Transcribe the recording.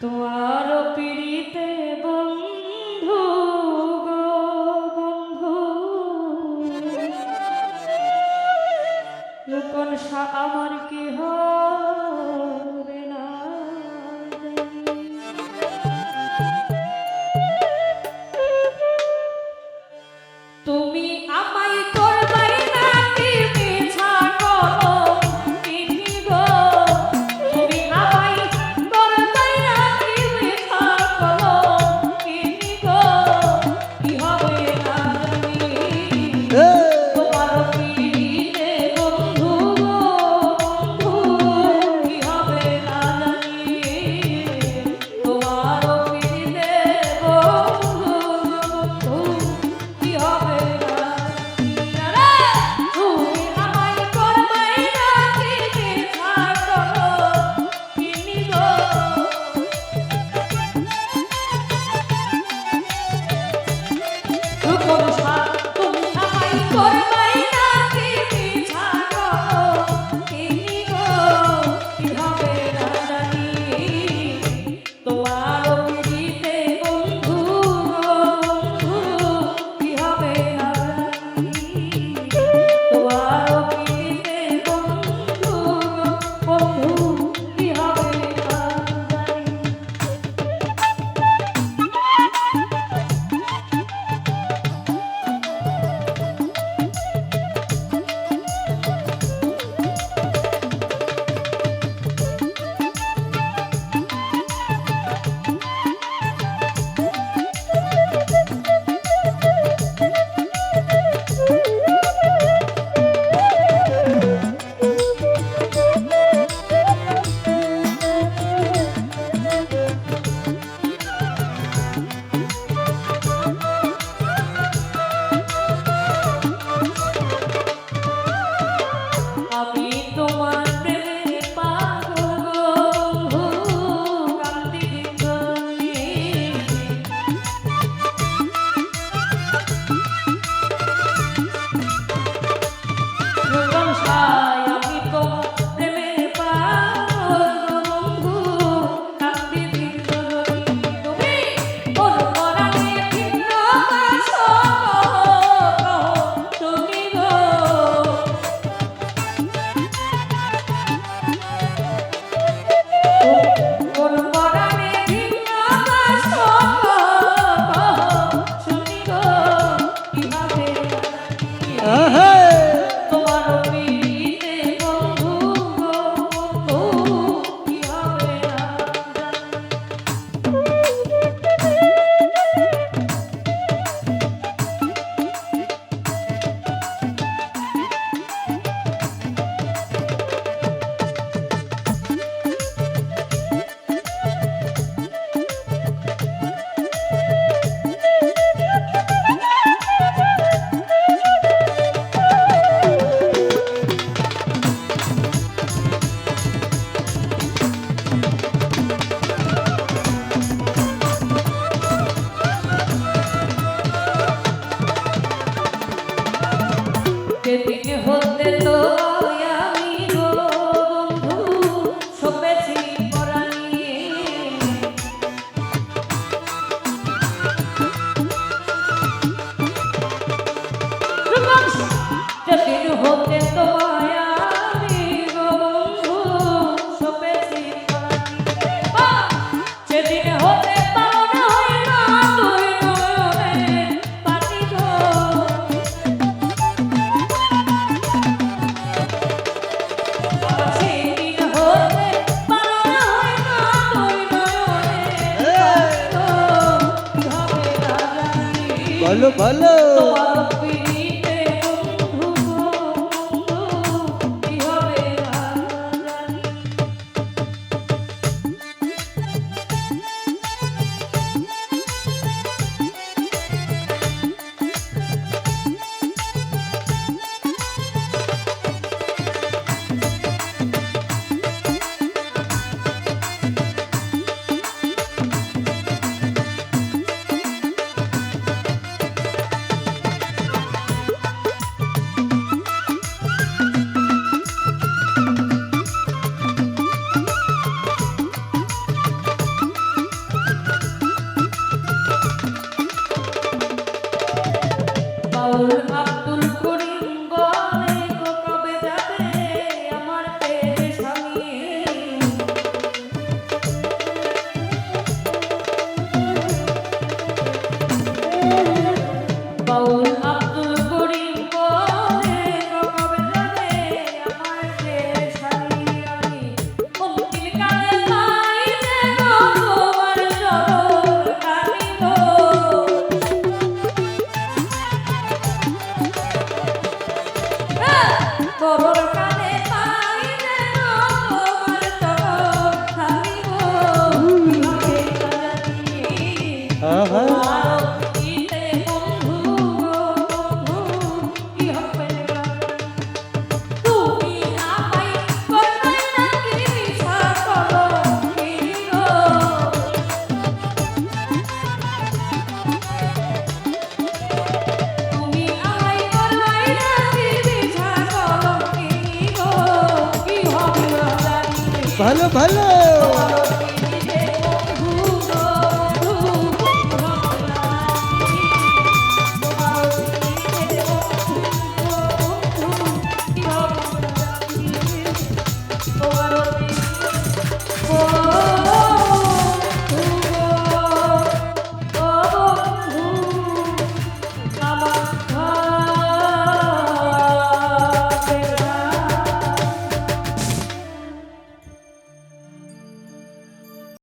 তোমার পীড়িতে বন্ধু বন্ধু। কোন আমার কি না তুমি আমায় তো Hello, hello. 여러분 ভালো ভালো।